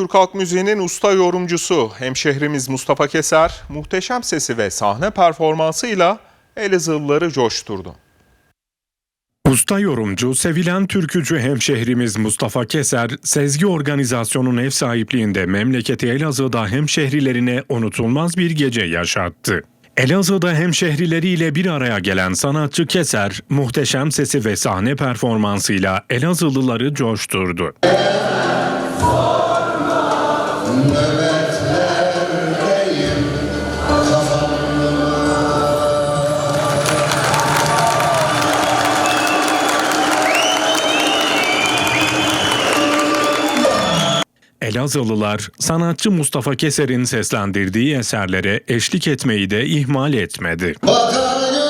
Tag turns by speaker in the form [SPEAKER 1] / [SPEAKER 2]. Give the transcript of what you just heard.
[SPEAKER 1] Türk halk müziğinin usta yorumcusu hemşehrimiz Mustafa Keser muhteşem sesi ve sahne performansıyla Elazığlıları coşturdu.
[SPEAKER 2] Usta yorumcu, sevilen türkücü hemşehrimiz Mustafa Keser, Sezgi Organizasyon'un ev sahipliğinde memleketi Elazığ'da hemşehrilerine unutulmaz bir gece yaşattı. Elazığ'da hemşehrileriyle bir araya gelen sanatçı Keser, muhteşem sesi ve sahne performansıyla Elazığlıları coşturdu. Elazığlılar sanatçı Mustafa Keser'in seslendirdiği eserlere eşlik etmeyi de ihmal etmedi.
[SPEAKER 3] Vatanı